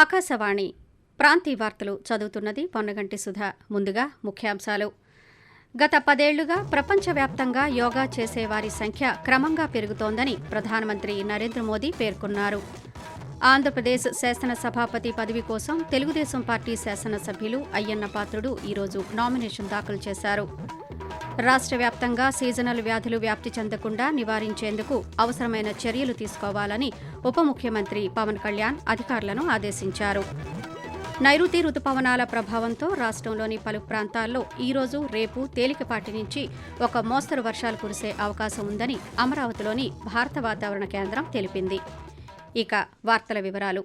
ఆకాశవాణి ప్రాంతీయ వార్తలు చదువుతున్నది పొన్నగంటి సుధా. ముందుగా ముఖ్యాంశాలు. గత పదేళ్ళుగా ప్రపంచవ్యాప్తంగా యోగా చేసేవారి సంఖ్య క్రమంగా పెరుగుతోందని ప్రధానమంత్రి నరేంద్ర మోదీ పేర్కొన్నారు. ఆంధ్రప్రదేశ్ శాసనసభాపతి పదవి కోసం తెలుగుదేశం పార్టీ శాసనసభ్యులు అయ్యన్న పాత్రుడు ఈరోజు నామినేషన్ దాఖలు చేశారు. రాష్ట్ర వ్యాప్తంగా సీజనల్ వ్యాధులు వ్యాప్తి చెందకుండా నివారించేందుకు అవసరమైన చర్యలు తీసుకోవాలని ఉప ముఖ్యమంత్రి పవన్ కళ్యాణ్ అధికారులను ఆదేశించారు. నైరుతి రుతుపవనాల ప్రభావంతో రాష్ట్రంలోని పలు ప్రాంతాల్లో ఈరోజు రేపు తేలికపాటి నుంచి ఒక మోస్తరు వర్షాలు కురిసే అవకాశం ఉందని అమరావతిలోని భారత వాతావరణ కేంద్రం తెలిపింది. ఇక వార్తల వివరాలు.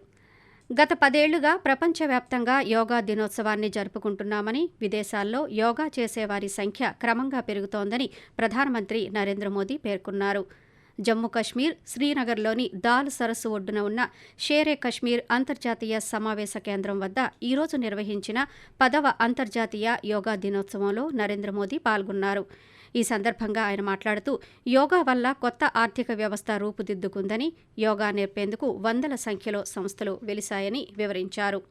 గత పదేళ్ళుగా ప్రపంచవ్యాప్తంగా యోగా దినోత్సవాన్ని జరుపుకుంటున్నామని విదేశాల్లో యోగా చేసేవారి సంఖ్య క్రమంగా పెరుగుతోందని ప్రధానమంత్రి నరేంద్ర మోదీ పేర్కొన్నారు. జమ్మూ కశ్మీర్ శ్రీనగర్లోని దాల్ సరస్సు ఒడ్డున ఉన్న షేరే కశ్మీర్ అంతర్జాతీయ సమావేశ కేంద్రం వద్ద ఈరోజు నిర్వహించిన పదవ అంతర్జాతీయ యోగా దినోత్సవంలో నరేంద్ర మోదీ పాల్గొన్నారు. ఈ సందర్భంగా ఆయన మాట్లాడుతూ యోగా వల్ల కొత్త ఆర్థిక వ్యవస్థ రూపుదిద్దుకుందని యోగా నేర్పేందుకు వందల సంఖ్యలో సంస్థలు వెలిశాయని వివరించారు.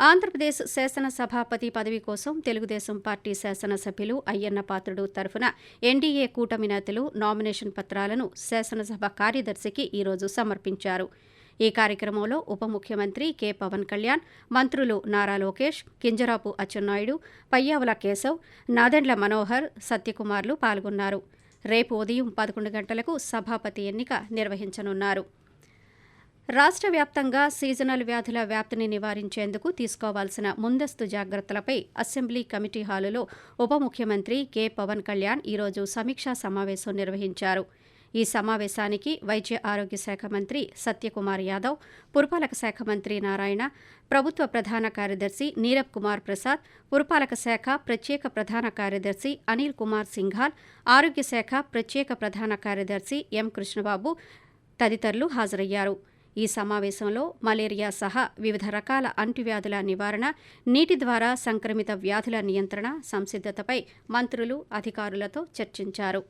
ఆంధ్రప్రదేశ్ శాసనసభాపతి పదవి కోసం తెలుగుదేశం పార్టీ శాసనసభ్యులు అయ్యన్న పాత్రుడు తరఫున ఎన్డీఏ కూటమి నేతలు నామినేషన్ పత్రాలను శాసనసభ కార్యదర్శికి ఈరోజు సమర్పించారు. ఈ కార్యక్రమంలో ఉప ముఖ్యమంత్రి కె. పవన్ కళ్యాణ్ మంత్రులు నారా లోకేష్ కింజరాపు అచ్చెన్నాయుడు పయ్యావుల కేశవ్ నాదెండ్ల మనోహర్ సత్యకుమార్లు పాల్గొన్నారు. రేపు ఉదయం పదకొండు గంటలకు సభాపతి ఎన్నిక నిర్వహించనున్నారు. రాష్ట్ర వ్యాప్తంగా సీజనల్ వ్యాధుల వ్యాప్తిని నివారించేందుకు తీసుకోవాల్సిన ముందస్తు జాగ్రత్తలపై అసెంబ్లీ కమిటీ హాలులో ఉప ముఖ్యమంత్రి కె. పవన్ కళ్యాణ్ ఈరోజు సమీక్షా సమావేశం నిర్వహించారు. ఈ సమావేశానికి వైద్య ఆరోగ్య శాఖ మంత్రి సత్యకుమార్ యాదవ్ పురపాలక శాఖ మంత్రి నారాయణ ప్రభుత్వ ప్రధాన కార్యదర్శి నీరబ్ కుమార్ ప్రసాద్ పురపాలక శాఖ ప్రత్యేక ప్రధాన కార్యదర్శి అనిల్ కుమార్ సింఘాల్ ఆరోగ్య శాఖ ప్రత్యేక ప్రధాన కార్యదర్శి ఎం కృష్ణబాబు తదితరులు హాజరయ్యారు. ఈ సమావేశంలో మలేరియా సహా వివిధ రకాల అంటువ్యాధుల నివారణ నీటి ద్వారా సంక్రమిత వ్యాధుల నియంత్రణ సంసిద్ధతపై మంత్రులు అధికారులతో చర్చించారు.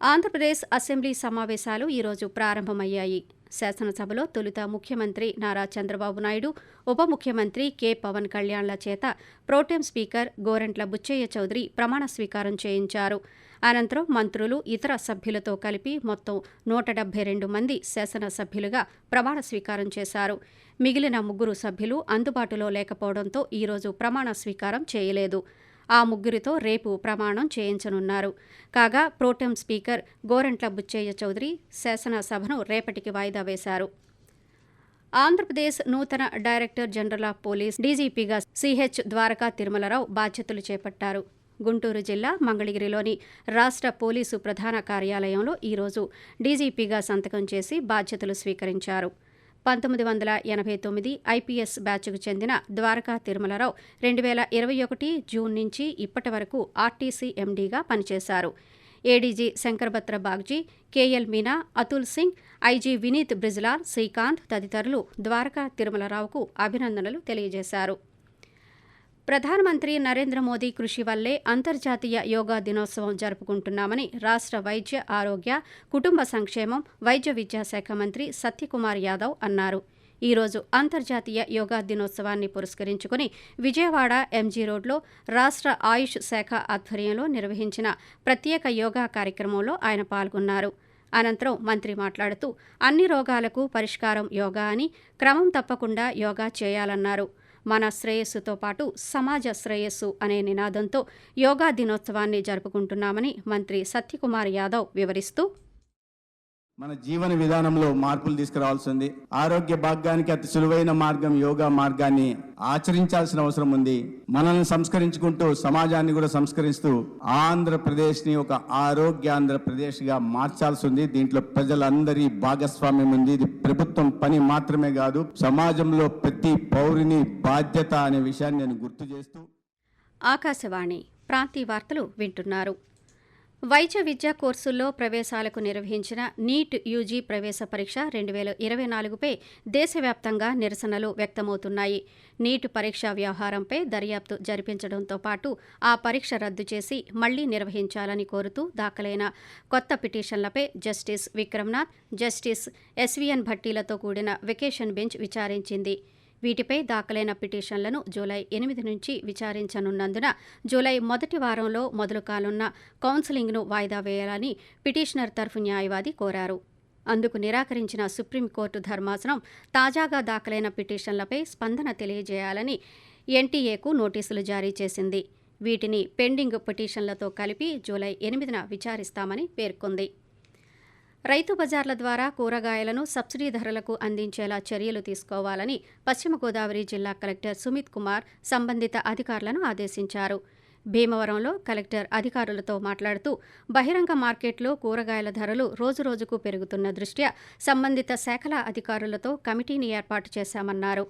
ఆంధ్రప్రదేశ్ అసెంబ్లీ సమావేశాలు ఈరోజు ప్రారంభమయ్యాయి. శాసనసభలో తొలుత ముఖ్యమంత్రి నారా చంద్రబాబు నాయుడు ఉప ముఖ్యమంత్రి కె. పవన్ కళ్యాణ్ల చేత pro tem speaker Gorantla Butchaiah Chowdary ప్రమాణ స్వీకారం చేయించారు. అనంతరం మంత్రులు ఇతర సభ్యులతో కలిపి మొత్తం నూట డెబ్బై రెండు మంది శాసనసభ్యులుగా ప్రమాణ స్వీకారం చేశారు. మిగిలిన ముగ్గురు సభ్యులు అందుబాటులో లేకపోవడంతో ఈరోజు ప్రమాణ స్వీకారం చేయలేదు. ఆ ముగ్గురితో రేపు ప్రమాణం చేయించనున్నారు. కాగా pro tem speaker Gorantla Butchaiah Chowdary శాసనసభను రేపటికి వాయిదా వేశారు. ఆంధ్రప్రదేశ్ నూతన డైరెక్టర్ జనరల్ ఆఫ్ పోలీస్ డీజీపీగా సిహెచ్ ద్వారకా తిరుమలరావు బాధ్యతలు చేపట్టారు. గుంటూరు జిల్లా మంగళగిరిలోని రాష్ట్ర పోలీసు ప్రధాన కార్యాలయంలో ఈరోజు డీజీపీగా సంతకం చేసి బాధ్యతలు స్వీకరించారు. పంతొమ్మిది వందల ఎనభై తొమ్మిది ఐపీఎస్ బ్యాచ్కు చెందిన ద్వారకా తిరుమలరావు రెండు వేల ఇరవై ఒకటి జూన్ నుంచి ఇప్పటి వరకు ఆర్టీసీ ఎండీగా పనిచేశారు. ADG Shankhabrata Bagchi K L Meena Atul Singh IG Vineet Brijlal Srikanth తదితరులు ద్వారకా తిరుమలరావుకు అభినందనలు తెలియజేశారు. ప్రధానమంత్రి నరేంద్ర మోదీ కృషి వల్లే అంతర్జాతీయ యోగా దినోత్సవం జరుపుకుంటున్నామని రాష్ట్ర వైద్య ఆరోగ్య కుటుంబ సంక్షేమం వైద్య విద్యాశాఖ మంత్రి సత్యకుమార్ యాదవ్ అన్నారు. ఈరోజు అంతర్జాతీయ యోగా దినోత్సవాన్ని పురస్కరించుకుని విజయవాడ ఎంజీ రోడ్లో రాష్ట్ర ఆయుష్ శాఖ ఆధ్వర్యంలో నిర్వహించిన ప్రత్యేక యోగా కార్యక్రమంలో ఆయన పాల్గొన్నారు. అనంతరం మంత్రి మాట్లాడుతూ అన్ని రోగాలకు పరిష్కారం యోగా అని క్రమం తప్పకుండా యోగా చేయాలన్నారు. మన శ్రేయస్సుతో పాటు సమాజ శ్రేయస్సు అనే నినాదంతో యోగా దినోత్సవాన్ని జరుపుకుంటున్నామని మంత్రి సత్యకుమార్ యాదవ్ వివరిస్తూ మన జీవన విధానంలో మార్పులు తీసుకురావాల్సింది. ఆరోగ్య భాగ్యానికి అతి సులువైన మార్గం యోగా మార్గాన్ని ఆచరించాల్సిన అవసరం ఉంది. మనల్ని సంస్కరించుకుంటూ సమాజాన్ని కూడా సంస్కరిస్తూ ఆంధ్రప్రదేశ్ని ఒక ఆరోగ్య ఆంధ్రప్రదేశ్గా మార్చాల్సి ఉంది దీంట్లో ప్రజలందరి భాగస్వామ్యం ఉంది. ఇది ప్రభుత్వం పని మాత్రమే కాదు సమాజంలో ప్రతి పౌరుని బాధ్యత అనే విషయాన్ని నేను గుర్తు చేస్తూ ఆకాశవాణి ప్రాంతీయ వార్తలు వింటున్నారు. వైద్య విద్యా కోర్సుల్లో ప్రవేశాలకు నిర్వహించిన నీట్ యూజీ ప్రవేశ పరీక్ష రెండు వేల ఇరవై నాలుగుపై దేశవ్యాప్తంగా నిరసనలు వ్యక్తమవుతున్నాయి. నీట్ పరీక్ష వ్యవహారంపై దర్యాప్తు జరిపించడంతో పాటు ఆ పరీక్ష రద్దు చేసి మళ్ళీ నిర్వహించాలని కోరుతూ దాఖలైన కొత్త పిటిషన్లపై జస్టిస్ విక్రమ్నాథ్ జస్టిస్ ఎస్వీఎన్ భట్టీలతో కూడిన వెకేషన్ బెంచ్ విచారించింది. వీటిపై దాఖలైన పిటిషన్లను జూలై ఎనిమిది నుంచి విచారించనున్నందున జూలై మొదటి వారంలో మొదలు కానున్న కౌన్సిలింగ్ను వాయిదా వేయాలని పిటిషనర్ తరఫు న్యాయవాది కోరారు. అందుకు నిరాకరించిన సుప్రీంకోర్టు ధర్మాసనం తాజాగా దాఖలైన పిటిషన్లపై స్పందన తెలియజేయాలని ఎన్టీఏకు నోటీసులు జారీ చేసింది. వీటిని పెండింగ్ పిటిషన్లతో కలిపి జూలై ఎనిమిదిన విచారిస్తామని పేర్కొంది. రైతు బజార్ల ద్వారా కూరగాయలను సబ్సిడీ ధరలకు అందించేలా చర్యలు తీసుకోవాలని పశ్చిమ గోదావరి జిల్లా కలెక్టర్ సుమిత్ కుమార్ సంబంధిత అధికారులను ఆదేశించారు. భీమవరంలో కలెక్టర్ అధికారులతో మాట్లాడుతూ బహిరంగ మార్కెట్లో కూరగాయల ధరలు రోజురోజుకు పెరుగుతున్న దృష్ట్యా సంబంధిత శాఖల అధికారులతో కమిటీని ఏర్పాటు చేశామన్నారు.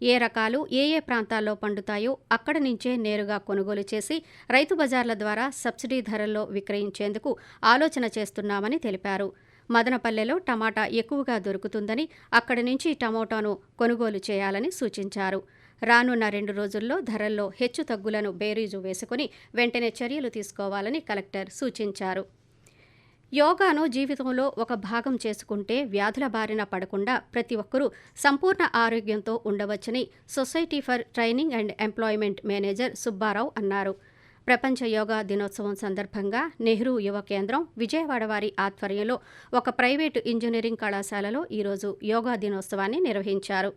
ఏ రకాలు ఏ ఏ ప్రాంతాల్లో పండుతాయో అక్కడ నుంచే నేరుగా కొనుగోలు చేసి రైతు బజార్ల ద్వారా సబ్సిడీ ధరల్లో విక్రయించేందుకు ఆలోచన చేస్తున్నామని తెలిపారు. మదనపల్లెలో టమాటా ఎక్కువగా దొరుకుతుందని అక్కడి నుంచి టమోటాను కొనుగోలు చేయాలని సూచించారు. రానున్న రెండు రోజుల్లో ధరల్లో హెచ్చు తగ్గులను బేరీజు వేసుకుని వెంటనే చర్యలు తీసుకోవాలని కలెక్టర్ సూచించారు. యోగాను జీవితంలో ఒక భాగం చేసుకుంటే వ్యాధుల బారిన పడకుండా ప్రతి ఒక్కరూ సంపూర్ణ ఆరోగ్యంతో ఉండవచ్చని society for training and employment manager Subba Rao అన్నారు. ప్రపంచ యోగా దినోత్సవం సందర్భంగా నెహ్రూ యువ కేంద్రం విజయవాడ వారి ఆధ్వర్యంలో ఒక ప్రైవేటు ఇంజనీరింగ్ కళాశాలలో ఈరోజు యోగా దినోత్సవాన్ని నిర్వహించారు.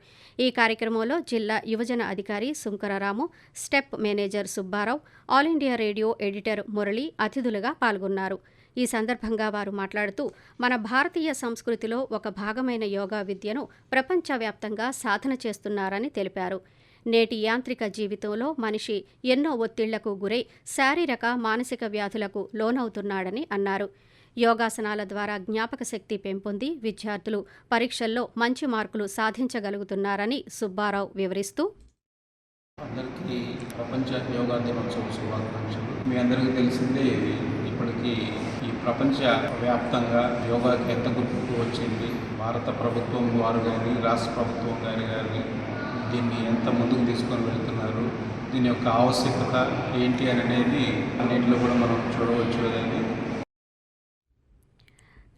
ఈ కార్యక్రమంలో జిల్లా యువజన అధికారి శుంకరరాము STEP manager Subba Rao all India radio editor Murali అతిథులుగా పాల్గొన్నారు. ఈ సందర్భంగా వారు మాట్లాడుతూ మన భారతీయ సంస్కృతిలో ఒక భాగమైన యోగా విద్యను ప్రపంచవ్యాప్తంగా సాధన చేస్తున్నారని తెలిపారు. నేటి యాంత్రిక జీవితంలో మనిషి ఎన్నో ఒత్తిళ్ళకు గురై శారీరక మానసిక వ్యాధులకు లోనవుతున్నాడని అన్నారు. యోగాసనాల ద్వారా జ్ఞాపక శక్తి పెంపొంది విద్యార్థులు పరీక్షల్లో మంచి మార్కులు సాధించగలుగుతున్నారని సుబ్బారావు వివరిస్తూ అందరికీ ప్రపంచ యోగా దినోత్సవ శుభాకాంక్షలు. మీ అందరికీ తెలిసిందే ఇప్పటికీ ఈ ప్రపంచ వ్యాప్తంగా యోగాకి ఎంత గుర్తింపు వచ్చింది? భారత ప్రభుత్వం వారు కానీ రాష్ట్ర ప్రభుత్వం గారు కానీ దీన్ని ఎంత ముందుకు తీసుకొని వెళ్తున్నారు దీని యొక్క ఆవశ్యకత ఏంటి అని అనేది అన్నింటిలో కూడా మనం చూడవచ్చు అనేది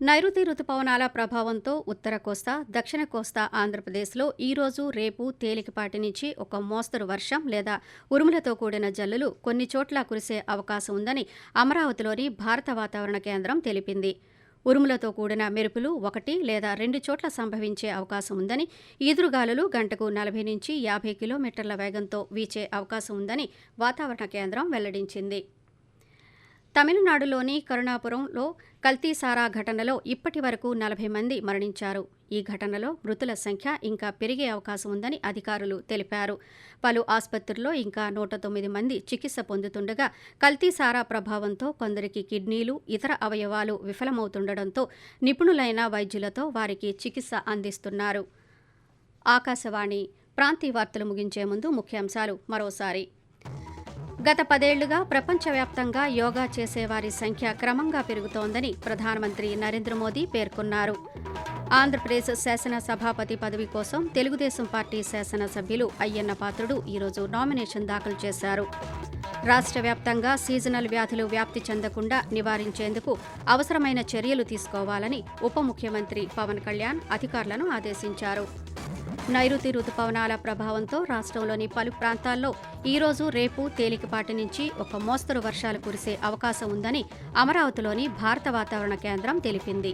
నైరుతి రుతుపవనాల ప్రభావంతో ఉత్తర కోస్తా దక్షిణ కోస్తా ఆంధ్రప్రదేశ్లో ఈ రోజు రేపు తేలికపాటి నుంచి ఒక మోస్తరు వర్షం లేదా ఉరుములతో కూడిన జల్లులు కొన్ని చోట్ల కురిసే అవకాశం ఉందని అమరావతిలోని భారత వాతావరణ కేంద్రం తెలిపింది. ఉరుములతో కూడిన మెరుపులు ఒకటి లేదా రెండు చోట్ల సంభవించే అవకాశం ఉందని ఈదురుగాలులు గంటకు నలభై నుంచి యాభై కిలోమీటర్ల వేగంతో వీచే అవకాశం ఉందని వాతావరణ కేంద్రం వెల్లడించింది. తమిళనాడులోని కరుణాపురంలో కల్తీసారా ఘటనలో ఇప్పటి వరకు నలభై మంది మరణించారు. ఈ ఘటనలో మృతుల సంఖ్య ఇంకా పెరిగే అవకాశం ఉందని అధికారులు తెలిపారు. పలు ఆసుపత్రుల్లో ఇంకా నూట తొమ్మిది మంది చికిత్స పొందుతుండగా కల్తీసారా ప్రభావంతో కొందరికి కిడ్నీలు ఇతర అవయవాలు విఫలమవుతుండటంతో నిపుణులైన వైద్యులతో వారికి చికిత్స అందిస్తున్నారు. ఆకాశవాణి ప్రాంతీయ వార్తలు ముగించే ముందు ముఖ్యాంశాలు మరోసారి. గత పదేళ్ళుగా ప్రపంచవ్యాప్తంగా యోగా చేసేవారి సంఖ్య క్రమంగా పెరుగుతోందని ప్రధానమంత్రి నరేంద్ర మోదీ పేర్కొన్నారు. ఆంధ్రప్రదేశ్ శాసన సభాపతి పదవి కోసం తెలుగుదేశం పార్టీ శాసనసభ్యులు అయ్యన్న పాత్రుడు ఈరోజు నామినేషన్ దాఖలు చేశారు. రాష్ట్ర వ్యాప్తంగా సీజనల్ వ్యాధులు వ్యాప్తి చెందకుండా నివారించేందుకు అవసరమైన చర్యలు తీసుకోవాలని ఉప ముఖ్యమంత్రి పవన్ కళ్యాణ్ అధికారులను ఆదేశించారు. నైరుతి రుతుపవనాల ప్రభావంతో రాష్ట్రంలోని పలు ప్రాంతాల్లో ఈరోజు రేపు తేలికపాటి నుంచి ఒక మోస్తరు వర్షాలు కురిసే అవకాశం ఉందని అమరావతిలోని భారత వాతావరణ కేంద్రం తెలిపింది.